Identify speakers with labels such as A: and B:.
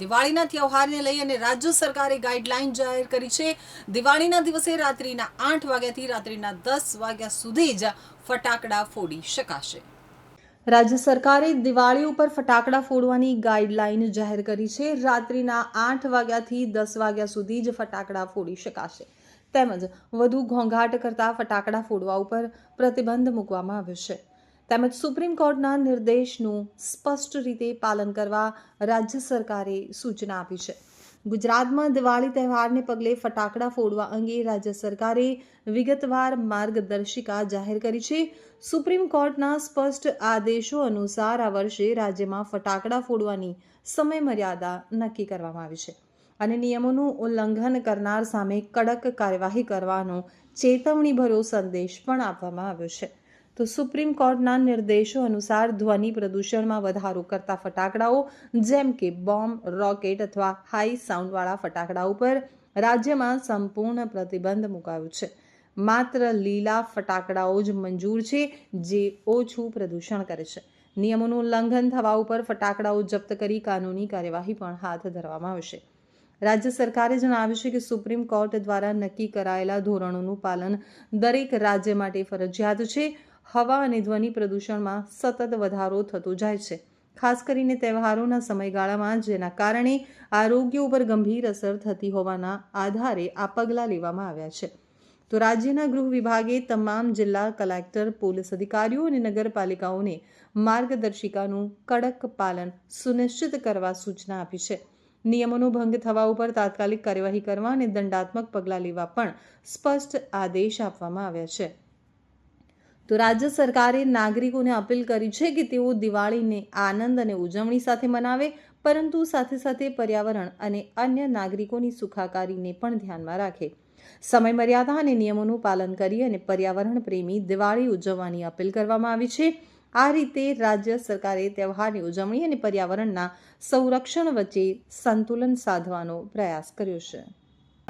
A: દિવાળીના તહેવારને લઈ અને રાજ્ય સરકારે ગાઈડલાઈન જાહેર કરી છે. દિવાળીના દિવસે રાત્રિના આઠ વાગ્યાથી રાત્રિના દસ વાગ્યા સુધી જ ફટાકડા ફોડી શકાશે. રાજ્ય સરકારે દિવાળી ઉપર ફટાકડા ફોડવાની ગાઈડલાઈન જાહેર કરી છે. રાત્રિના આઠ વાગ્યાથી દસ વાગ્યા સુધી જ ફટાકડા ફોડી શકાશે. તેમજ વધુ ઘોંઘાટ કરતા ફટાકડા ફોડવા ઉપર પ્રતિબંધ મૂકવામાં આવ્યો છે. તેમજ સુપ્રીમ કોર્ટના નિર્દેશનું સ્પષ્ટ રીતે પાલન કરવા રાજ્ય સરકારે સૂચના આપી છે. ગુજરાતમાં દિવાળી તહેવારને પગલે ફટાકડા ફોડવા અંગે રાજ્ય સરકારે વિગતવાર માર્ગદર્શિકા જાહેર કરી છે. સુપ્રીમ કોર્ટના સ્પષ્ટ આદેશો અનુસાર આ વર્ષે રાજ્યમાં ફટાકડા ફોડવાની સમયમર્યાદા નક્કી કરવામાં આવી છે અને નિયમોનું ઉલ્લંઘન કરનાર સામે કડક કાર્યવાહી કરવાનો ચેતવણીભર્યો સંદેશ પણ આપવામાં આવ્યો છે. તો સુપ્રીમ કોર્ટના નિર્દેશો અનુસાર ધ્વનિ પ્રદૂષણમાં વધારો કરતા ફટાકડાઓ, જેમ કે બોમ્બ, રોકેટ અથવા હાઈ સાઉન્ડવાળા ફટાકડા ઉપર રાજ્યમાં સંપૂર્ણ પ્રતિબંધ મુકાયો છે. માત્ર લીલા ફટાકડાઓ જ મંજૂર છે, જે ઓછું પ્રદૂષણ કરે છે. નિયમોનું ઉલ્લંઘન થવા ઉપર ફટાકડાઓ જપ્ત કરી કાનૂની કાર્યવાહી પણ હાથ ધરવામાં આવશે. રાજ્ય સરકારે જણાવ્યું છે કે સુપ્રીમ કોર્ટ દ્વારા નક્કી કરાયેલા ધોરણોનું પાલન દરેક રાજ્ય માટે ફરજિયાત છે. હવા અને ધ્વનિ પ્રદૂષણમાં સતત વધારો થતો જાય છે. ખાસ કરીને તહેવારોના સમયગાળામાં, જેના કારણે આરોગ્ય ઉપર ગંભીર અસર થતી હોવાના આધારે આ પગલાં લેવામાં આવ્યા છે. તો રાજ્યના ગૃહ વિભાગે તમામ જિલ્લા કલેક્ટર, પોલીસ અધિકારીઓ અને નગરપાલિકાઓને માર્ગદર્શિકાનું કડક પાલન સુનિશ્ચિત કરવા સૂચના આપી છે. નિયમોનો ભંગ થવા ઉપર તાત્કાલિક કાર્યવાહી કરવા અને દંડાત્મક પગલાં લેવા પણ સ્પષ્ટ આદેશ આપવામાં આવ્યા છે. તો રાજ્ય સરકારે નાગરિકોને અપીલ કરી છે કે તેઓ દિવાળીને આનંદ અને ઉજવણી સાથે મનાવે, પરંતુ સાથે સાથે પર્યાવરણ અને અન્ય નાગરિકોની સુખાકારીને પણ ધ્યાનમાં રાખે. સમય મર્યાદા અને નિયમોનું પાલન કરી અને પર્યાવરણ પ્રેમી દિવાળી ઉજવવાની અપીલ કરવામાં આવી છે. આ રીતે રાજ્ય સરકારે તહેવારની ઉજવણી અને પર્યાવરણના સંરક્ષણ વચ્ચે સંતુલન સાધવાનો પ્રયાસ કર્યો છે.